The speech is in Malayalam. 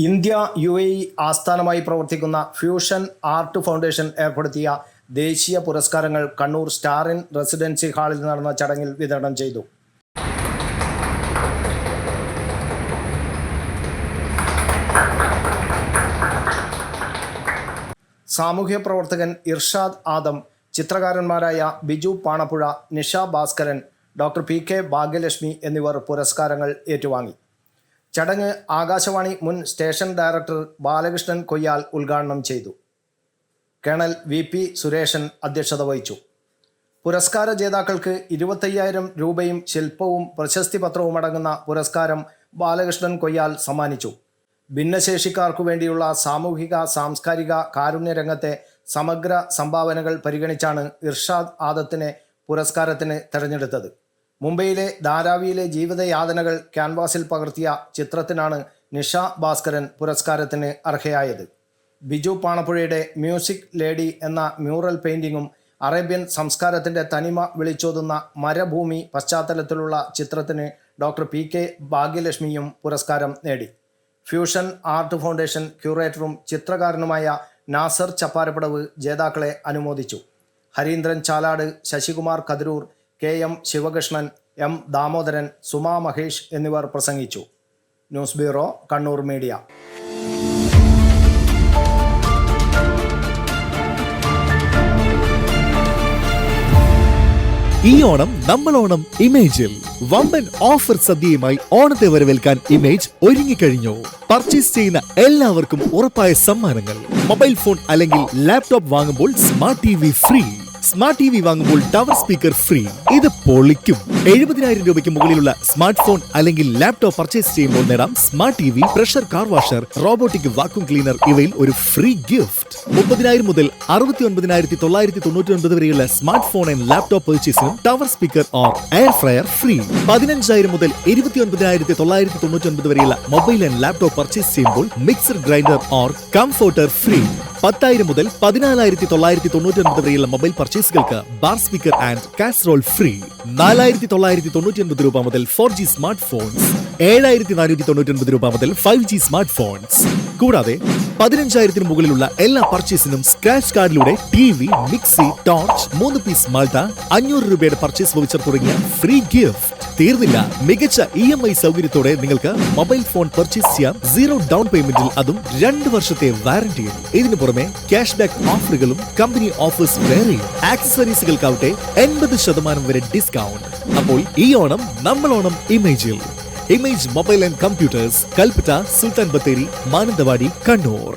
ഇന്ത്യ യു എ ആസ്ഥാനമായി പ്രവർത്തിക്കുന്ന ഫ്യൂഷൻ ആർട്ട് ഫൗണ്ടേഷൻ ഏർപ്പെടുത്തിയ ദേശീയ പുരസ്കാരങ്ങൾ കണ്ണൂർ സ്റ്റാറിൻ റെസിഡൻസി ഹാളിൽ നടന്ന ചടങ്ങിൽ വിതരണം ചെയ്തു. സാമൂഹ്യ പ്രവർത്തകൻ Irshad Adam ചിത്രകാരന്മാരായ Biju Panappuzha Nisha Bhaskaran doctor P K Bhagyalakshmi എന്നിവർ പുരസ്കാരങ്ങൾ ഏറ്റുവാങ്ങി. ചടങ്ങ് ആകാശവാണി മുൻ സ്റ്റേഷൻ ഡയറക്ടർ ബാലകൃഷ്ണൻ കൊയ്യാൽ ഉദ്ഘാടനം ചെയ്തു. കേണൽ വി പി സുരേഷൻ അധ്യക്ഷത വഹിച്ചു. പുരസ്കാര ജേതാക്കൾക്ക് ഇരുപത്തയ്യായിരം രൂപയും ശില്പവും പ്രശസ്തി പത്രവും അടങ്ങുന്ന പുരസ്കാരം ബാലകൃഷ്ണൻ കൊയ്യാൽ സമ്മാനിച്ചു. ഭിന്നശേഷിക്കാർക്കു വേണ്ടിയുള്ള സാമൂഹിക സാംസ്കാരിക കാരുണ്യ രംഗത്തെ സമഗ്ര സംഭാവനകൾ പരിഗണിച്ചാണ് ഇർഷാദ് ആദത്തിനെ പുരസ്കാരത്തിന് തെരഞ്ഞെടുത്തത്. മുംബൈയിലെ ധാരാവിയിലെ ജീവിതയാതനകൾ ക്യാൻവാസിൽ പകർത്തിയ ചിത്രത്തിനാണ് നിഷ ഭാസ്കരൻ പുരസ്കാരത്തിന് അർഹയായത്. ബിജു പാണപ്പുഴയുടെ മ്യൂസിക് ലേഡി എന്ന മ്യൂറൽ പെയിൻറിങ്ങും അറേബ്യൻ സംസ്കാരത്തിന്റെ തനിമ വിളിച്ചോതുന്ന മരഭൂമി പശ്ചാത്തലത്തിലുള്ള ചിത്രത്തിന് ഡോക്ടർ പി കെ ഭാഗ്യലക്ഷ്മിയും പുരസ്കാരം നേടി. ഫ്യൂഷൻ ആർട്ട് ഫൗണ്ടേഷൻ ക്യൂറേറ്ററും ചിത്രകാരനുമായ നാസർ ചപ്പാരപ്പടവ് ജേതാക്കളെ അനുമോദിച്ചു. Harindran Chalad Sasikumar Kathiroor K M Sivakrishnan M Damodaran Suma Mahesh എന്നിവർ പ്രസംഗിച്ചു. News bureau Kannur media. ഈ ഓണം നമ്മൾ ഓണം ഇമേജിൽ. വമ്പൻ ഓഫർ സദ്യയുമായി ഓണത്തെ വരവേൽക്കാൻ ഇമേജ് ഒരുങ്ങിക്കഴിഞ്ഞു. പർച്ചേസ് ചെയ്യുന്ന എല്ലാവർക്കും ഉറപ്പായ സമ്മാനങ്ങൾ. മൊബൈൽ ഫോൺ അല്ലെങ്കിൽ ലാപ്ടോപ്പ് വാങ്ങുമ്പോൾ smart T free. Smart T V വാങ്ങുമ്പോൾ ടവർ സ്പീക്കർ ഫ്രീ ഇത് പൊളിക്കും. എഴുപതിനായിരം രൂപയ്ക്ക് മുകളിലുള്ള സ്മാർട്ട് ഫോൺ അല്ലെങ്കിൽ ലാപ്ടോപ്പ് പർച്ചേസ് ചെയ്യുമ്പോൾ നേടാം smart T V pressure car washer robotic vacuum cleaner ഇവയിൽ ഒരു ഫ്രീ ഗിഫ്റ്റ് മുപ്പതിനായിരം മുതൽ അറുപത്തി ഒൻപതിനായിരത്തി തൊള്ളായിരത്തി തൊണ്ണൂറ്റി ഒൻപത് വരെയുള്ള smart phone and laptop പെർച്ചേസിനും tower speaker or air fryer free പതിനഞ്ചായിരം മുതൽ ഇരുപത്തി ഒൻപതിനായിരത്തി തൊള്ളായിരത്തി തൊണ്ണൂറ്റി ഒൻപത് വരെയുള്ള മൊബൈൽ ആൻഡ് ലാപ്ടോപ്പ് പർച്ചേസ് ചെയ്യുമ്പോൾ mixer grinder or comforter free പത്തായിരം മുതൽ പതിനാലായിരത്തി തൊള്ളായിരത്തി തൊണ്ണൂറ്റി ഒൻപത് വരെയുള്ള mobile പർച്ചേസുകൾക്ക് bar speaker and casserole free. നാലായിരത്തി തൊള്ളായിരത്തി തൊണ്ണൂറ്റി ഒൻപത് രൂപ മുതൽ ഫോർ ജി സ്മാർട്ട് ഫോൺസ് ഏഴായിരത്തി നാനൂറ്റി തൊണ്ണൂറ്റി ഒൻപത് രൂപ മുതൽ ഫൈവ് ജി സ്മാർട്ട് ഫോൺസ് കൂടാതെ പതിനഞ്ചായിരത്തിന് മുകളിലുള്ള എല്ലാ പർച്ചേസിനും സ്ക്രാച്ച് കാർഡിലൂടെ ടി വി മിക്സി ടോർച്ച് മൂന്ന് പീസ് മാൾട്ട അഞ്ഞൂറ് രൂപയുടെ പർച്ചേസ് വൗച്ചർ തുടങ്ങിയ ഫ്രീ ഗിഫ്റ്റ്. തീർന്നില്ല. മികച്ച ഇ എം ഐ സൗകര്യത്തോടെ നിങ്ങൾക്ക് മൊബൈൽ ഫോൺ പർച്ചേസ് ചെയ്യാം. സീറോ ഡൗൺ പേയ്മെന്റിൽ അതും രണ്ട് വർഷത്തെ വാറന്റിയും ഇതിനു പുറമെ ക്യാഷ് ബാക്ക് ഓഫറുകളും കമ്പനി ഓഫേഴ്സ് വേറെയും. ആക്സസറീസുകൾക്കാവട്ടെ എൺപത് ശതമാനം വരെ ഡിസ്കൗണ്ട് അപ്പോൾ ഈ ഓണം നമ്മൾ Onam ഇമേജിൽ. Image mobile and computers Kalpetta Sultan Bathery Mananthavady Kannur.